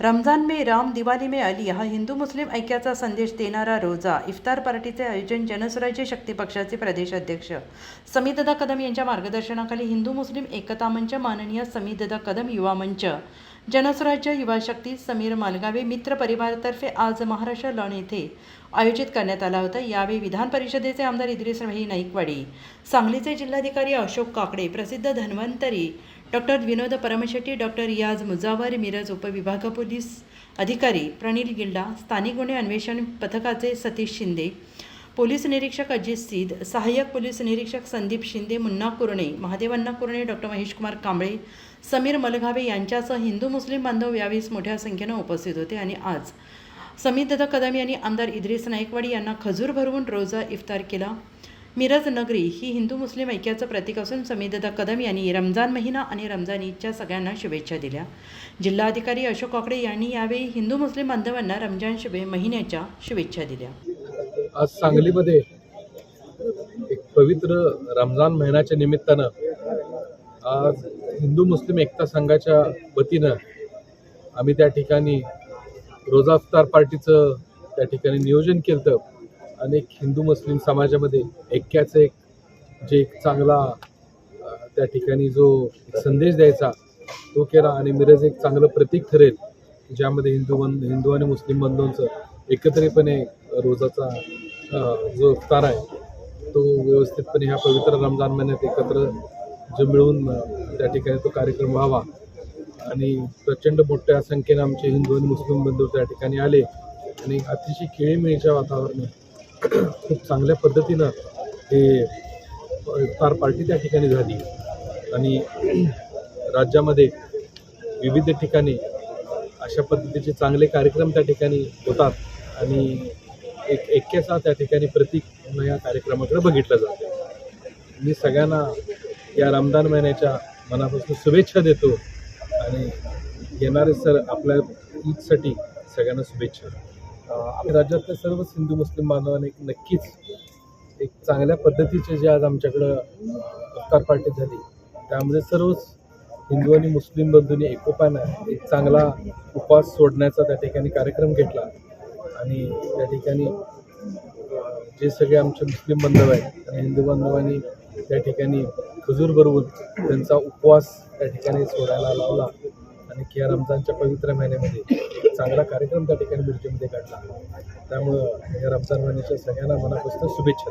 रमजान में राम दिवाली में अली हा हिंदू मुस्लिम ऐक्याचा संदेश देणारा रोजा इफ्तार पार्टीचे आयोजन जनस्वराज्य शक्ती पक्षाचे प्रदेशाध्यक्ष समीददा कदम यांच्या मार्गदर्शनाखाली हिंदू मुस्लिम एकता मंच माननीय समीददा कदम युवा मंच. जनस्वराज्य युवा शक्ती समीर मालगावे मित्र परिवारातर्फे आज महाराष्ट्र लॉन येथे आयोजित करण्यात आला होता. यावेळी विधान परिषदेचे आमदार इद्रिस रही नाईकवाडी सांगलीचे जिल्हाधिकारी अशोक काकडे प्रसिद्ध धन्वंतरी डॉक्टर विनोद परमशेट्टी डॉक्टर रियाज मुजावर मिरज उपविभाग पोलीस अधिकारी प्रणील गिल्डा स्थानिक गुन्हे अन्वेषण पथकाचे सतीश शिंदे पोलीस निरीक्षक अजित सिद सहाय्यक पोलीस निरीक्षक संदीप शिंदे मुन्ना कुरणे महादेवन्ना कुरणे डॉक्टर महेशकुमार कांबळे समीर मलघावे यांच्यासह हिंदू मुस्लिम बांधव यावेळी मोठ्या संख्येनं उपस्थित होते. आणि आज समीर कदम यांनी आमदार इद्रिस नाईकवाडी यांना खजूर भरवून रोजा इफ्तार केला. मिरज नगरी ही हिंदू मुस्लिम ऐक्याचं प्रतीक असून समीददा कदम यांनी रमजान महिना आणि रमजान ईदच्या सगळ्यांना शुभेच्छा दिल्या. जिल्हाधिकारी अशोक काकडे यांनी यावेळी हिंदू मुस्लिम बांधवांना रमजान शुभे महिन्याच्या शुभेच्छा दिल्या. आज सांगलीमध्ये एक पवित्र रमजान महिन्याच्या निमित्तानं आज हिंदू मुस्लिम एकता संघाच्या वतीनं आम्ही त्या ठिकाणी रोजाफ्तार पार्टीचं त्या ठिकाणी नियोजन केलं अनेक हिंदू मुस्लिम समाजामध्ये ऐक्याचं एक जे एक चांगला त्या ठिकाणी जो संदेश द्यायचा तो केला आणि मिरज एक चांगलं प्रतीक ठरेल ज्यामध्ये हिंदू बंध हिंदू आणि मुस्लिम बंधूंचं एकत्रितपणे रोजाचा जो इफ्तार आहे तो व्यवस्थितपणे ह्या पवित्र रमजान महिन्यात एकत्र जो मिळून त्या ठिकाणी तो कार्यक्रम व्हावा. आणि प्रचंड मोठ्या संख्येने आमचे हिंदू आणि मुस्लिम बंधू त्या ठिकाणी आले आणि अतिशय खेळीमेळीच्या वातावरणात खूप चांगल्या पद्धतीनं हे फार पार्टी त्या ठिकाणी झाली. आणि राज्यामध्ये विविध ठिकाणी अशा पद्धतीचे चांगले कार्यक्रम त्या ठिकाणी होतात आणि एक एक्केसा त्या ठिकाणी प्रतीक म्हणून या कार्यक्रमाकडे बघितलं जातं. मी सगळ्यांना या रमदान महिन्याच्या मनापासून शुभेच्छा देतो आणि येणारे सर आपल्या ईदसाठी सगळ्यांना शुभेच्छा अं, आपल्या राज्यातल्या सर्वच हिंदू मुस्लिम बांधवांनी एक नक्कीच एक चांगल्या पद्धतीचे जे आज आमच्याकडं अफ्तार पार्टी झाली त्यामध्ये सर्वच हिंदू आणि मुस्लिम बंधूंनी एकोपानं एक चांगला उपवास सोडण्याचा त्या ठिकाणी कार्यक्रम घेतला. आणि त्या ठिकाणी जे सगळे आमचे मुस्लिम बांधव आहेत आणि हिंदू बांधवांनी त्या ठिकाणी खजूर भरवून त्यांचा उपवास त्या ठिकाणी सोडायला लावला. आणि या रमजानच्या पवित्र महिन्यामध्ये एक चांगला कार्यक्रम त्या ठिकाणी मिरजेमध्ये काढला. त्यामुळं या रमजान महिन्याच्या सगळ्यांना मनापासून शुभेच्छा.